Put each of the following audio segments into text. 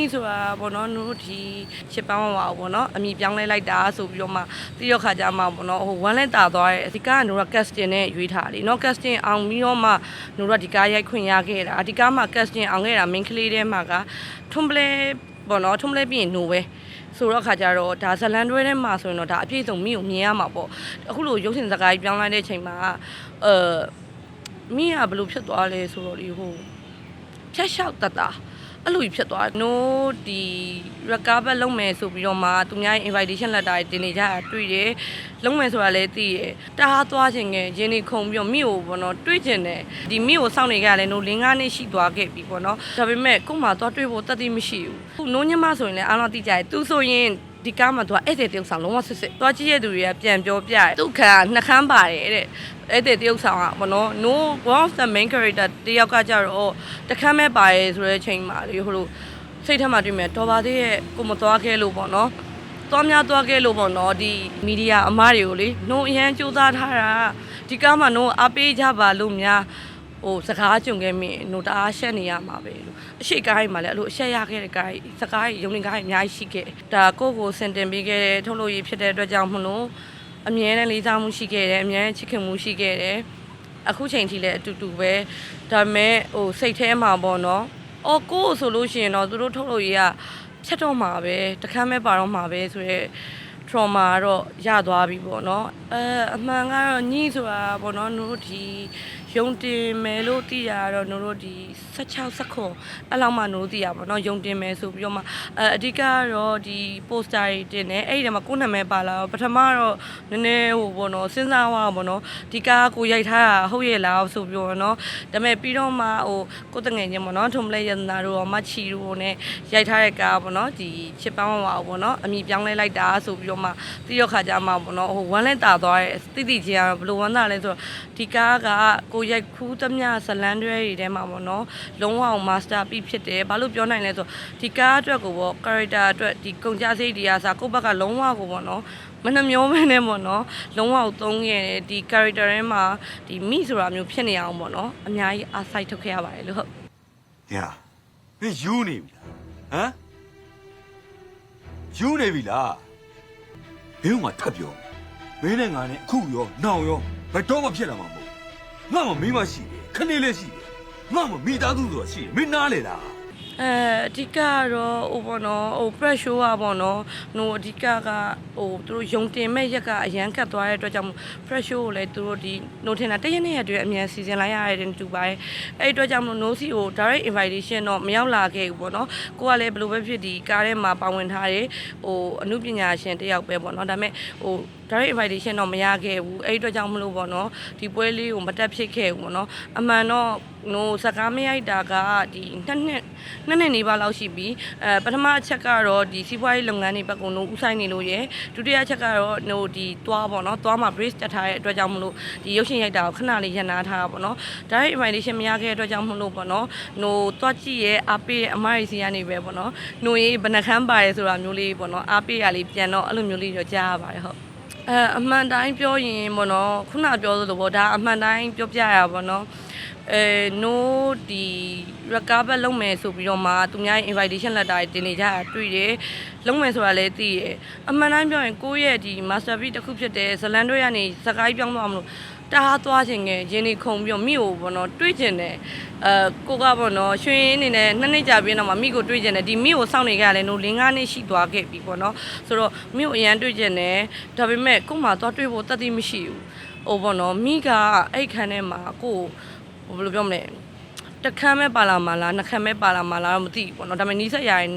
ညီဆိုတာပေါ့နော်တို့ဒီချစ်ပန်းဝဝပေါ့နော်အမိပြောင်းလဲလိုက်တာဆိုပြီးတော့မှတိရောက်ခါကြမှာပေါ့နော်ဟိုဝမ်းလဲတာသွားတယ်ဒီကားကတို့က casting နဲ့ရွေးထားတယ်နော် casting အောင်ပြီးတော့မှတို့ကဒီကားရိုက်ခွင့်ရခဲ့တာဒီကားမှာ casting အောင်ခဲ့တာ main ကလေးတဲမှာကထွန်ပလဲပေါ့နော်ထွန်ပလဲပြီးရင်နိုပဲဆိုတော့ခါကြတော့ဒါဇလန်တွဲထဲမှာဆိုရင်တော့ဒါအပြည့်စုံမိကိုမြင်ရမှာပေါ့အခုလိုရုပ်ရှင်စကားကြီးပြောင်းလဲတဲ့အချိန်မှာအဲမိကဘယ်လိုဖြစ်သွားလဲဆိုတော့ဒီဟိုဖြတ်လျှောက်တတ်တာ အဲ့လိုကြီးဖြစ်သွားတယ်။ no ဒီ recover လုပ်မယ်ဆိုပြီးတော့မှသူများရဲ့ invitation letter တွေတင်နေကြတာတွေ့တယ်။လုပ်မယ်ဆိုတာလည်းသိရယ်။တားသွားခြင်းငယ်ရင်းနေခုံပြီးတော့မိကိုပေါ့နော်တွေ့ကျင်တယ်။ဒီမိကိုစောင့်နေကြတယ် no လင်းကားနှစ်ရှိသွားခဲ့ပြီပေါ့နော်။ဒါပေမဲ့ကို့မှာသွားတွေ့ဖို့တတ်သိမရှိဘူး။ခုနိုးညမဆိုရင်လည်းအားလုံးသိကြတယ်။ तू ဆိုရင် ဒီကားမှာသူကဧည့်သည်တယောက်ဆောင်လုံးဝဆွဆွသွားကြည့်ရတဲ့သူတွေကပြန်ပြောပြတယ်သူခါနှခမ်းပါတယ်တဲ့ဧည့်သည်တယောက်ဆောင်ကဘောနော် no one of the main character တယောက်ကကြတော့တခမ်းမဲ့ပါရဲဆိုတဲ့အချိန်မှာလေဟိုလိုစိတ်ထဲမှာတွေ့မယ်တော်ပါသေးရဲ့ကိုမသွားခဲ့လို့ပေါ့နော်သွားများသွားခဲ့လို့ပေါ့နော်ဒီမီဒီယာအမားတွေကိုလေနှုံအရန်စူးစမ်းထားတာဒီကားမှာနှုံအားပေးကြပါလို့များ ဟိုစကားကြုံခဲ့မိနှုံတအားရှက်နေရမှာပဲလို့အရှိကားကြီးမှာလည်းအဲ့လိုအရှက်ရခဲ့တဲ့ကားကြီးစကားကြီးရုံနေကားကြီးအများကြီးရှိခဲ့တယ်ဒါကိုယ့်ကိုစင်တင်ပေးခဲ့တဲ့ထုတ်လို့ရဖြစ်တဲ့အတွက်ကြောင့်မလို့အမြဲတမ်းလေးစားမှုရှိခဲ့တယ်အမြဲတမ်းချစ်ခင်မှုရှိခဲ့တယ်အခုချိန်ထိလည်းအတူတူပဲဒါပေမဲ့ဟိုစိတ်ထဲမှာပေါ့နော်အော်ကိုယ့်ဆိုလို့ရှိရင်တော့သူတို့ထုတ်လို့ရကဖြတ်တော့မှာပဲတခမ်းမဲ့ပါတော့မှာပဲဆိုရဲ trauma ကတော့ရသွားပြီပေါ့နော်အဲအမှန်ကတော့ညှိဆိုတာပေါ့နော်တို့ဒီ ယုံတင်မယ်လို့သိရတော့တို့ဒီ16 19အဲ့လောက်မှတို့သိရပါတော့ယုံတင်မယ်ဆိုပြီးတော့မှအဲအဓိကကတော့ဒီ poster တွေတင်တယ်အဲ့ဒီထဲမှာကိုယ်နာမည်ပါလာတော့ပထမတော့နည်းနည်းဟိုပေါ့နော်စဉ်းစားသွားပေါ့နော်ဒီကားကိုရိုက်ထားတာဟုတ်ရဲ့လားဆိုပြီးတော့နော်ဒါပေမဲ့ပြီးတော့မှဟိုကိုယ်တငယ်ချင်းပေါ့နော်ထုံမလဲရတနာတို့ရောမချီတို့ရော ਨੇ ရိုက်ထားတဲ့ကားပေါ့နော်ဒီချစ်ပန်းဝဝပေါ့နော်အမိပြောင်းလဲလိုက်တာဆိုပြီးတော့မှတိရောက်ခါကြမှာပေါ့နော်ဟိုဝမ်းလဲတာသွားတယ်တိတိချင်းကတော့ဘယ်လိုဝမ်းတာလဲဆိုတော့ဒီကားကကိုရိုက်ခူးသမျှဇလန်တွဲတွေထဲမှာပေါ့နော်လုံးဝမာစတာပြီးဖြစ်တယ်ဘာလို့ပြောနိုင်လဲဆိုတော့ဒီကားအတွက်ကိုပေါ့ character အတွက်ဒီကုန်ကြစိတ်တွေကစားကိုယ့်ဘက်ကလုံးဝကိုပေါ့နော်မနှမျောမဲနဲ့ပေါ့နော်လုံးဝကိုသုံးခဲ့တယ်ဒီ character ထဲမှာဒီမိဆိုတာမျိုးဖြစ်နေအောင်ပေါ့နော်အများကြီးအားစိုက်ထုတ်ခဲ့ရပါတယ်လို့ဟုတ်။ညာမင်းယူနေပြီလား။ဟမ်ယူနေပြီလား။ဘင်းကထပ်ပြောမင်းနဲ့ငါနဲ့အခုရောနောင်ရောဘယ်တော့မှဖြစ်လာမှာမဟုတ်ဘူး။ ငါမှမိမရှိတယ်ခဏလေးရှိတယ်။ငါမှမိသားစုဆိုတာရှိတယ်မင်းနားလေလားအဲအဓိကကတော့ဟိုပေါ့နော်ဟို press show อ่ะပေါ့နော်ဟိုအဓိကကဟိုသူတို့ယုံတင်မဲ့ရက်ကအရန်ကတ်သွားတဲ့အတွက်ကြောင့် press show ကိုလည်းသူတို့ဒီနိုထင်တာတရက်နဲ့ရက်တွေအမြန်စီစဉ်လိုက်ရတဲ့တူပါတယ်အဲ့ဒီအတွက်ကြောင့်မလို့ no see ကို direct invitation တော့မရောက်လာခဲ့ဘူးပေါ့နော်ကိုကလည်းဘယ်လိုပဲဖြစ်ဒီကားထဲမှာပါဝင်ထားတယ်ဟိုအမှုပညာရှင်တယောက်ပဲပေါ့နော်ဒါပေမဲ့ဟို direct invitation တော့မရခဲ့ဘူးအဲ့ဒီအတွက်ကြောင့်မလို့ပေါ့နော်ဒီပွဲလေးကိုမတက်ဖြစ်ခဲ့ဘူးပေါ့နော်အမှန်တော့ဟိုစကားမရိုက်တာကဒီနှစ်နှစ်နှစ်နှစ်နေပါလောက်ရှိပြီအဲပထမအချက်ကတော့ဒီစီးပွားရေးလုပ်ငန်းတွေဘက်ကတော့ဥဆိုင်နေလို့ရယ်ဒုတိယအချက်ကတော့ဟိုဒီသွားပေါ့နော်သွားမှာ brace တက်ထားတဲ့အတွက်ကြောင့်မလို့ဒီရုပ်ရှင်ရိုက်တာကိုခဏလေးရန်နာထားတာပေါ့နော် direct invitation မရခဲ့တဲ့အတွက်ကြောင့်မလို့ပေါ့နော်ဟိုသွားကြည့်ရဲ့အားပေးရဲ့အမရီစီကနေပဲပေါ့နော်နှိုရေးဘယ်နှခမ်းပါတယ်ဆိုတာမျိုးလေးပေါ့နော်အားပေးရလေးပြန်တော့အဲ့လိုမျိုးလေးတော့ကြားရပါတယ်ဟုတ် အဲအမှန်တိုင်းပြောရင်ပေါ့နော်ခုနပြောသလိုပေါ့ဒါအမှန်တိုင်းပြောပြရပါတော့အဲ no ဒီ recover လုပ်မယ်ဆိုပြီးတော့မှသူများရဲ့ invitation letter တွေတင်နေကြတာတွေ့တယ်လုပ်မယ်ဆိုတာလည်းသိရအမှန်တိုင်းပြောရင်ကိုယ့်ရဲ့ဒီ masterpiece တစ်ခုဖြစ်တဲ့ဇလန်တို့ကနေစကားပြောင်းသွားမလို့ တားသွားခြင်းငယ်ရင်းနေခုံပြီးတော့မိကိုပေါ့နော်တွေးကျင်တယ်အဲကိုကပေါ့နော်ရွှေရင်းအနေနဲ့နှစ်နှစ်ကြာပြီးတော့မှမိကိုတွေးကျင်တယ်ဒီမိကိုစောင့်နေကြရတယ်လို့လင်းကားနှစ်ရှိသွားခဲ့ပြီပေါ့နော်ဆိုတော့မိကိုအရန်တွေးကျင်တယ်ဒါပေမဲ့ကို့မှာသွားတွေးဖို့တတ်သိမရှိဘူးဟိုပေါ့နော်မိကအဲ့ခန်းထဲမှာကိုဟိုဘယ်လိုပြောမလဲတခမ်းမဲ့ပါလာမလားနှခမ်းမဲ့ပါလာမလားတော့မသိဘူးပေါ့နော်ဒါပေမဲ့နီးစက်ရရင်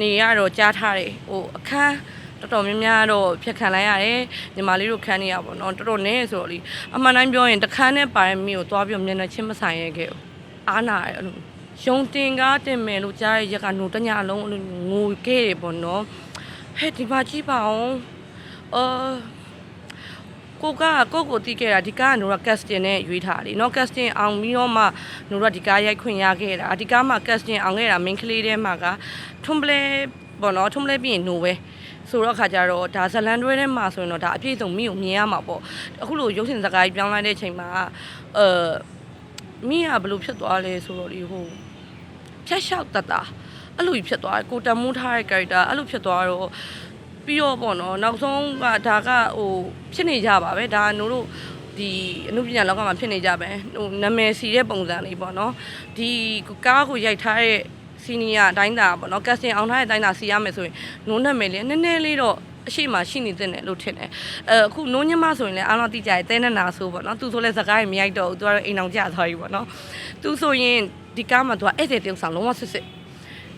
နေရတော့ကြားထားတယ်ဟိုအခန်း တော်တော်များများတော့ဖြတ်ခံလိုက်ရတယ်ညီမလေးတို့ခံနေရပါတော့တော်တော်နဲ့ဆိုတော့လေအမှန်တိုင်းပြောရင်တခန်းနဲ့ပါရမီကိုသွားပြီးမျက်နှာချင်းမဆိုင်ရခဲ့ဘူးအားနာရအဲ့လိုရုံတင်ကားတင်မယ်လို့ကြားရရက်ကနှုတ်တညလုံးငိုခဲ့တယ်ပေါ့နော်ဟဲ့ဒီမှာကြည့်ပါအောင်အာကိုကကိုကိုတီးခဲ့တာဒီကားကနိုရကတ်စတင်နဲ့ရွေးထားလေနော်ကတ်စတင်အောင်ပြီးတော့မှနိုရဒီကားရိုက်ခွင့်ရခဲ့တာဒီကားမှာကတ်စတင်အောင်ခဲ့တာမင်းကလေးထဲမှာကထွန်ပလဲပေါ့နော်ထွန်ပလဲပြီးရင်နိုပဲ ဆိုတော့ခါကြတော့ဒါဇလန်တွဲထဲမှာဆိုရင်တော့ဒါအပြည့်စုံမိကိုမြင်ရမှာပေါ့အခုလိုရုပ်ရှင်စကားကြီးပြောင်းလဲတဲ့အချိန်မှာအဲမိကဘယ်လိုဖြစ်သွားလဲဆိုတော့ဒီဟိုဖြတ်လျှောက်တတ်တာအဲ့လိုကြီးဖြစ်သွားတယ်ကိုတန်မိုးထားတဲ့ character အဲ့လိုဖြစ်သွားတော့ပြီးတော့ပေါ့နော်နောက်ဆုံးကဒါကဟိုဖြစ်နေကြပါပဲဒါကနို့တို့ဒီအမှုပညာလောကမှာဖြစ်နေကြပဲဟိုနာမည်စီတဲ့ပုံစံလေးပေါ့နော်ဒီကားကိုရိုက်ထားတဲ့ စီနီယာအတိုင်းတာပေါ့နော်ကက်စတင်အောင်ထားတဲ့အတိုင်းတာစီရမယ်ဆိုရင်နိုးနာမည်လေးနည်းနည်းလေးတော့အရှိမရှိနေတဲ့တယ်လို့ထင်တယ်အဲအခုနိုးညမဆိုရင်လည်းအားလုံးသိကြတယ်တဲနနာဆိုပေါ့နော်သူဆိုလဲစကားကြီးမရိုက်တော့ဘူးသူကတော့အိမ်အောင်ကြသွားပြီပေါ့နော်သူဆိုရင်ဒီကားမှာသူကဧည့်သည်တယောက်ဆောင်လုံးဝဆွတ်ဆွတ်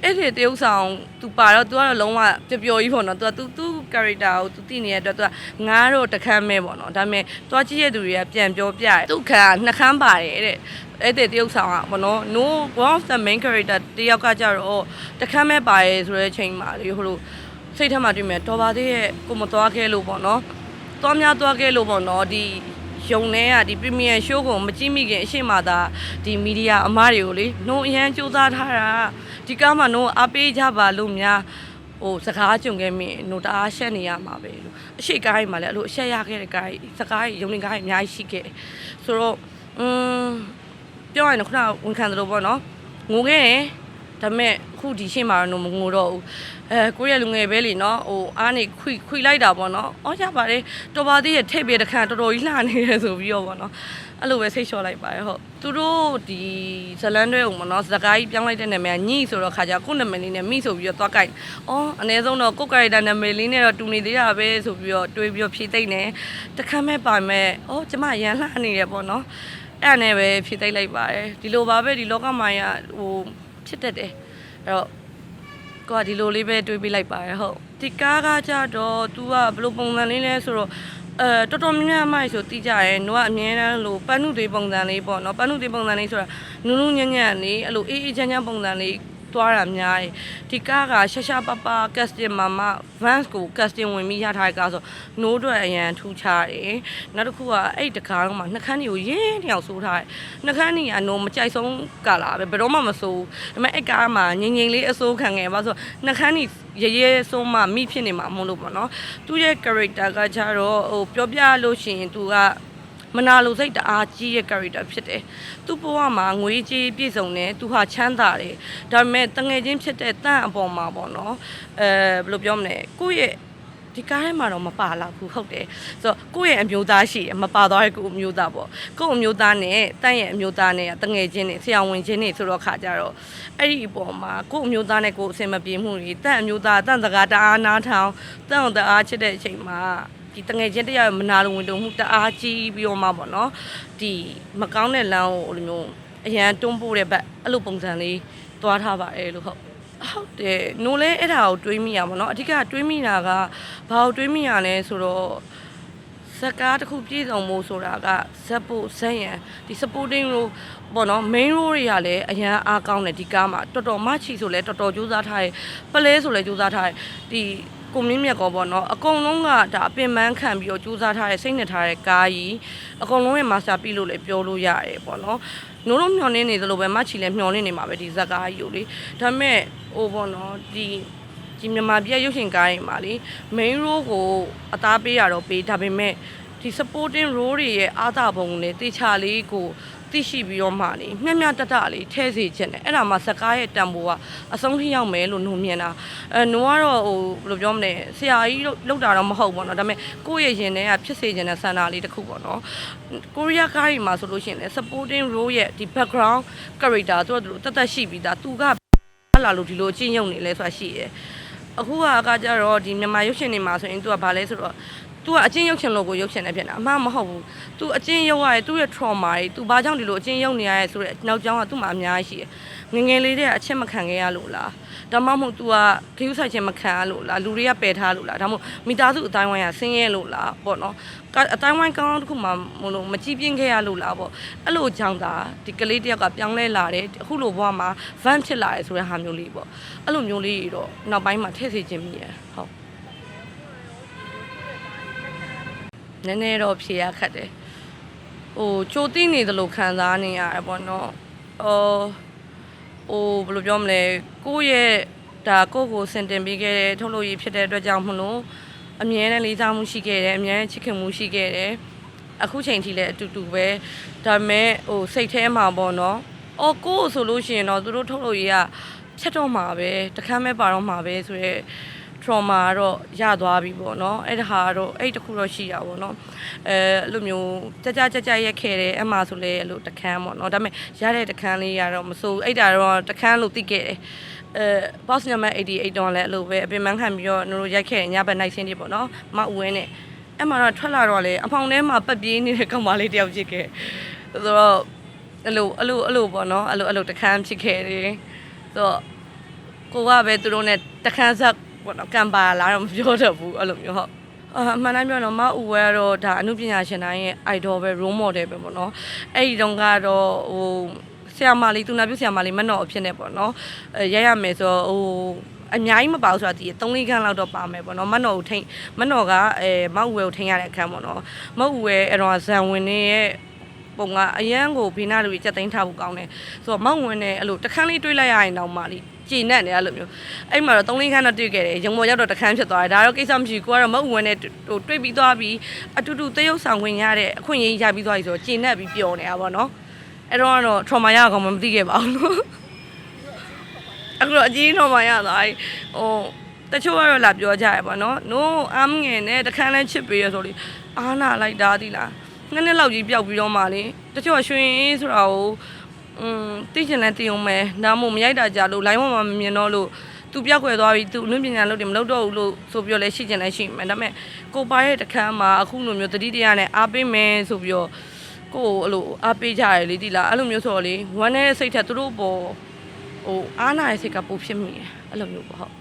အဲ့ဒီတရုပ်ဆောင် तू ပါတော့ तू ကတော့လုံးဝပျော်ပျော်ကြီးပေါ့နော် तू က तू तू character ကိုသူသိနေတဲ့အတွက်သူကငါတော့တခမ်းပဲပေါ့နော်ဒါပေမဲ့သွားကြည့်ရတဲ့သူတွေကပြန်ပြောပြတယ်သူခါနှခမ်းပါတယ်တဲ့အဲ့တဲ့တရုတ်ဆောင်ကဘောနော် no one of the main character တယောက်ကကြတော့တခမ်းပဲပါတယ်ဆိုတဲ့အချိန်မှာလေဟိုလိုစိတ်ထဲမှာတွေ့မြဲတော်ပါသေးရဲ့ကိုမသွားခဲ့လို့ပေါ့နော်သွားများသွားခဲ့လို့ပေါ့နော်ဒီယုံနေရဒီ premier show ကိုမကြည့်မိခင်အရှိမသာဒီမီဒီယာအမားတွေကိုလေနှုံအရန်စူးစမ်းထားတာဒီကားမှာနှုံအားပေးကြပါလို့များ ဟိုစကားကြုံခဲ့မိနှုံတအားရှက်နေရမှာပဲလို့အရှိကားကြီးမှာလည်းအဲ့လိုအရှက်ရခဲ့တဲ့ကားကြီးစကားကြီးယုံနေကားကြီးအများကြီးရှိခဲ့တယ်ဆိုတော့อืมပြောရရင်တော့ခုနကဝန်ခံသလိုပေါ့နော်ငိုခဲ့တယ် ဒါပေမဲ့အခုဒီရှင်းမှာတော့မငိုတော့ဘူးအဲကိုယ့်ရဲ့လူငယ်ပဲလीနော်ဟိုအားနေခွိခွိလိုက်တာပေါ့နော်အော်ရပါတယ်တော်ပါသေးရဲ့ထိပ်ပြတဲ့ခါတော်တော်ကြီးလှနေရဆိုပြီးတော့ပေါ့နော်အဲ့လိုပဲဆိတ်လျှော့လိုက်ပါတယ်ဟုတ်သူတို့ဒီဇလန်းတွဲအောင်ပေါ့နော်စကားကြီးပြောင်းလိုက်တဲ့နာမည်ကညိဆိုတော့ခါကြကိုယ့်နာမည်လေးနဲ့မိဆိုပြီးတော့သွားကြိုက်အော်အနည်းဆုံးတော့ကိုယ့်ကာရီတာနာမည်လေးနဲ့တော့တူနေသေးတာပဲဆိုပြီးတော့တွေးပြီးတော့ဖြည့်သိမ့်နေတခမ်းမဲ့ပါမဲ့အော်ကျမရန်လှနေတယ်ပေါ့နော်အဲ့ဒါနဲ့ပဲဖြည့်သိမ့်လိုက်ပါတယ်ဒီလိုပါပဲဒီလောကမှာရဟို ဖြစ်တတ်တယ်အဲ့တော့ကိုကဒီလိုလေးပဲတွေးပြလိုက်ပါတယ်ဟုတ်ဒီကားကကြတော့ तू ကဘယ်လိုပုံစံလေးလဲဆိုတော့အဲတော်တော်များများမိုက်ဆိုတီးကြရဲနှုတ်ကအမြဲတမ်းလို့ပန်းနုသေးပုံစံလေးပေါ့နော်ပန်းနုသေးပုံစံလေးဆိုတာနုနုညံ့ညံ့လေးအဲ့လိုအေးအေးချမ်းချမ်းပုံစံလေး သွားတာများတယ်ဒီကားကရှာရှာပပကက်စတင်မာမ Vans ကိုကက်စတင်ဝင်ပြီးရထားတဲ့ကားဆိုနိုးအတွက်အရန်ထူးခြားတယ်နောက်တစ်ခုကအဲ့တကားတော့မှနှကန်းတွေကိုရင်းတယောက်ဆိုးထားတယ်နှကန်းတွေကနိုးမကြိုက်ဆုံးကာလာပဲဘယ်တော့မှမဆိုးဘူးဒါပေမဲ့အဲ့ကားမှာငင်ငင်လေးအဆိုးခံခဲ့ပါဆိုနှကန်းတွေရရဲဆုံးမှမိဖြစ်နေမှာမဟုတ်လို့ပေါ့နော်သူ့ရဲ့ character ကကြတော့ဟိုပြောပြလို့ရှိရင်သူက မနာလိုစိတ်တအားကြီးရဲ့ character ဖြစ်တယ်။သူ့ဘဝမှာငွေကြေးပြည့်စုံတယ်သူဟာချမ်းသာတယ်။ဒါပေမဲ့တငယ်ချင်းဖြစ်တဲ့တန့်အပေါ်မှာပေါ့နော်။အဲဘယ်လိုပြောမလဲ။ကိုယ့်ရဲ့ဒီကားထဲမှာတော့မပါလာဘူးဟုတ်တယ်။ဆိုတော့ကိုယ့်ရဲ့အမျိုးသားရှိတယ်မပါသွားတဲ့ကိုယ့်အမျိုးသားပေါ့။ကိုယ့်အမျိုးသားနဲ့တန့်ရဲ့အမျိုးသားနဲ့ကတငယ်ချင်းနဲ့ဆရာဝန်ချင်းနဲ့ဆိုတော့ခါကြတော့အဲ့ဒီအပေါ်မှာကိုယ့်အမျိုးသားနဲ့ကိုယ်အဆင်မပြေမှုတွေတန့်အမျိုးသားတန့်စကားတအားနားထောင်တန့်အောင်တအားချစ်တဲ့အချိန်မှာ ဒီတငယ်ချင်းတယောက်ရဲ့မနာလိုဝင်တုံမှုတအားကြီးပြီးတော့မှပေါ့နော်ဒီမကောင်းတဲ့လမ်းကိုအဲ့လိုမျိုးအရန်တွန်းပို့တဲ့ဘက်အဲ့လိုပုံစံလေးသွားထားပါတယ်လို့ဟုတ်ဟုတ်တယ်နိုးလဲအဲ့ဒါကိုတွေးမိရပါတော့အဓိကတွေးမိတာကဘာကိုတွေးမိရလဲဆိုတော့ဇက်ကားတစ်ခုပြည့်စုံမှုဆိုတာကဇက်ဖို့ဇက်ရန်ဒီ supporting role ပေါ့နော် main role တွေကလည်းအရန်အားကောင်းတယ်ဒီကားမှာတော်တော်မချီဆိုလဲတော်တော်ကြိုးစားထားတယ်ပလဲဆိုလဲကြိုးစားထားတယ်ဒီ ကိုမြင့်မြတ်ကောပေါ့နော်အကုန်လုံးကဒါအပင်ပန်းခံပြီးတော့ကြိုးစားထားတဲ့စိတ်နဲ့ထားတဲ့ကားကြီးအကုန်လုံးရဲ့ master ပြီလို့လည်းပြောလို့ရတယ်ပေါ့နော်နိုးလုံးမျောနေနေသလိုပဲမချီလည်းမျောနေနေမှာပဲဒီဇက်ကားကြီးကိုလေဒါပေမဲ့ဟိုပေါ့နော်ဒီဒီမြန်မာပြည်ရုပ်ရှင်ကားရင်မှာလေ main role ကိုအသားပေးရတော့ပေးဒါပေမဲ့ဒီ supporting role တွေရဲ့အားသာပုံနဲ့တေချာလေးကို သိရှိပြီးတော့မှလေမျက်မျက်တတလေးထဲစေခြင်းနဲ့အဲ့ဒါမှစကားရဲ့တန်ဖိုးကအဆုံးထိရောက်မယ်လို့နှုံမြင်တာအဲနှုံကတော့ဟိုဘယ်လိုပြောမလဲဆရာကြီးလောက်တာတော့မဟုတ်ဘူးပေါ့နော်ဒါပေမဲ့ကိုယ့်ရဲ့ရင်ထဲကဖြစ်စေခြင်းတဲ့ဆန္ဒလေးတစ်ခုပေါ့နော်ကိုရီးယားကားကြီးမှာဆိုလို့ရှိရင်လေ supporting role ရဲ့ဒီ background character သူကသူတတ်ရှိပြီးသားသူကလာလို့ဒီလိုအချင်းယုံနေလဲဆိုတာရှိရယ်အခုကကကြတော့ဒီမြန်မာရုပ်ရှင်တွေမှာဆိုရင်သူကဘာလဲဆိုတော့ သူကအချင်းရုပ်ချင်လို့ကိုရုပ်ချင်နေဖြစ်တာအမှန်မဟုတ်ဘူးသူအချင်းရုပ်ရတယ်သူ့ရဲ့ trauma တွေသူဘာကြောင့်ဒီလိုအချင်းရုပ်နေရလဲဆိုတော့နောက်ကျောင်းကသူ့မှာအများကြီးရှိတယ်ငငယ်လေးတည်းကအချင်းမခံခဲ့ရလို့လားဒါမှမဟုတ် तू ကခ ्यू ဆိုင်ချင်းမခံရလို့လားလူတွေကပယ်ထားလို့လားဒါမှမဟုတ်မိသားစုအတိုင်းဝိုင်းကဆင်းရဲလို့လားပေါ့နော်အတိုင်းဝိုင်းကောင်းကောင်းတစ်ခုမှမလို့မကြည်ပြင်းခဲ့ရလို့လားပေါ့အဲ့လိုကြောင့်ဒါဒီကလေးတယောက်ကပြောင်းလဲလာတယ်အခုလိုဘဝမှာ van ဖြစ်လာတယ်ဆိုတဲ့ဟာမျိုးလေးပေါ့အဲ့လိုမျိုးလေးတော့နောက်ပိုင်းမှာထည့်စေခြင်းမိရဟုတ် နည်းနည်းတော့ဖြေရခက်တယ်ဟိုချိုတိနေသလိုခံစားနေရတယ်ပေါ့နော်အော်ဟိုဘယ်လိုပြောမလဲကိုယ့်ရဲ့ဒါကိုယ့်ကိုစင်တင်ပေးခဲ့တဲ့ထုတ်လို့ရဖြစ်တဲ့အတွက်ကြောင့်မလို့အမြဲတမ်းလေးစားမှုရှိခဲ့တယ်အမြဲတမ်းချစ်ခင်မှုရှိခဲ့တယ်အခုချိန်ထိလည်းအတူတူပဲဒါပေမဲ့ဟိုစိတ်ထဲမှာပေါ့နော်အော်ကိုယ့်ကိုဆိုလို့ရှိရင်တော့သူတို့ထုတ်လို့ရကဖြတ်တော့မှာပဲတခမ်းမဲ့ပါတော့မှာပဲဆိုရဲ trauma ကတော့ရသွားပြီပေါ့နော်အဲ့ဒါဟာတော့အဲ့တခုတော့ရှိတာပေါ့နော်အဲအဲ့လိုမျိုးကြကြကြကြရက်ခဲ့တယ်အမှဆိုလဲအဲ့လိုတခမ်းပေါ့နော်ဒါပေမဲ့ရတဲ့တခမ်းလေးရတော့မစိုးဘူးအဲ့ဒါတော့တခမ်းလို့သိခဲ့တယ်အဲ boss number 88တော့လည်းအဲ့လိုပဲအပင်မခံပြီးတော့တို့ရိုက်ခဲ့ညဘက် night scene တွေပေါ့နော်မအဝင်းနဲ့အဲ့မှာတော့ထွက်လာတော့လေအဖောင်ထဲမှာပတ်ပြေးနေတဲ့ကောင်မလေးတယောက်ဖြစ်ခဲ့ဆိုတော့အဲ့လိုအဲ့လိုအဲ့လိုပေါ့နော်အဲ့လိုအဲ့လိုတခမ်းဖြစ်ခဲ့တယ်ဆိုတော့ကိုကပဲသူတို့ ਨੇ တခန်းဆက် ပေါ့နော်ကံပါလာတော့မပြောတတ်ဘူးအဲ့လိုမျိုးဟုတ်အာအမှန်တမ်းပြောတော့မအူဝဲတော့ဒါအမှုပညာရှင်တိုင်းရဲ့ idol ပဲ role model ပဲပေါ့နော်အဲ့ဒီတုန်းကတော့ဟိုဆရာမလေးသူနာပြုဆရာမလေးမနော်အဖြစ်နဲ့ပေါ့နော်အဲရရမယ်ဆိုတော့ဟိုအများကြီးမပါဘူးဆိုတာဒီ3လေးခန်းလောက်တော့ပါမယ်ပေါ့နော်မနော်ကိုထိန်မနော်ကအဲမောက်ဝဲကိုထိန်ရတဲ့အခန်းပေါ့နော်မောက်ဝဲအဲ့တော့ဇန်ဝင်နေရဲ့ပုံကအရန်ကိုဘေးနာလူကြီးစက်သိမ်းထားဖို့ကောင်းတယ်ဆိုတော့မောက်ဝင်နဲ့အဲ့လိုတခန်းလေးတွေးလိုက်ရရင်တော့မှလေ ကြည်နဲ့နေအဲ့လိုမျိုးအဲ့မှာတော့သုံးလေးခန်းတော့တွေ့ခဲ့တယ်ရုံပေါ်ရောက်တော့တခန်းဖြစ်သွားတယ်ဒါတော့ကိစ္စမရှိဘူးကိုကတော့မောက်ဝင်နဲ့ဟိုတွေးပြီးသွားပြီးအတူတူတရုပ်ဆောင်ဝင်ရတဲ့အခွင့်အရေးရပြီးသွားပြီဆိုတော့ကြည်နဲ့ပြီးပျော်နေတာပေါ့နော်အဲ့တော့ကတော့ trauma ရအောင်မသိခဲ့ပါဘူးလို့အခုတော့အကြီးတော့မှရသွားပြီဟိုတချို့ကတော့လာပြောကြရပါတော့။ no အမ်းငယ်နဲ့တခန်းလဲချစ်ပေးရဆိုလေအားနာလိုက်တာဒီလား။နှစ်နှစ်လောက်ကြီးပျောက်ပြီးတော့မှလေတချို့ကရွှင်ဆိုတာကို อืมသိချင်လဲသိအောင်မယ်။ဒါမှမဟုတ်မရိုက်တာကြလို့ line ပေါ်မှာမမြင်တော့လို့သူပြောက်ွယ်သွားပြီသူအနုပညာလုပ်တယ်မလုပ်တော့ဘူးလို့ဆိုပြီးတော့လဲရှိချင်လဲရှိမယ်ဒါပေမဲ့ကိုပါရဲ့တခန်းမှာအခုလိုမျိုးတတိတရားနဲ့အားပေးမယ်ဆိုပြီးတော့ကိုယ်အဲ့လိုအားပေးကြရလေဒီလားအဲ့လိုမျိုးဆိုတော့လေဝမ်းနေတဲ့စိတ်ထက်သူတို့ပေါ်ဟိုအားနာရဲ့စိတ်ကပိုဖြစ်မိတယ်အဲ့လိုမျိုးပေါ့ဟုတ်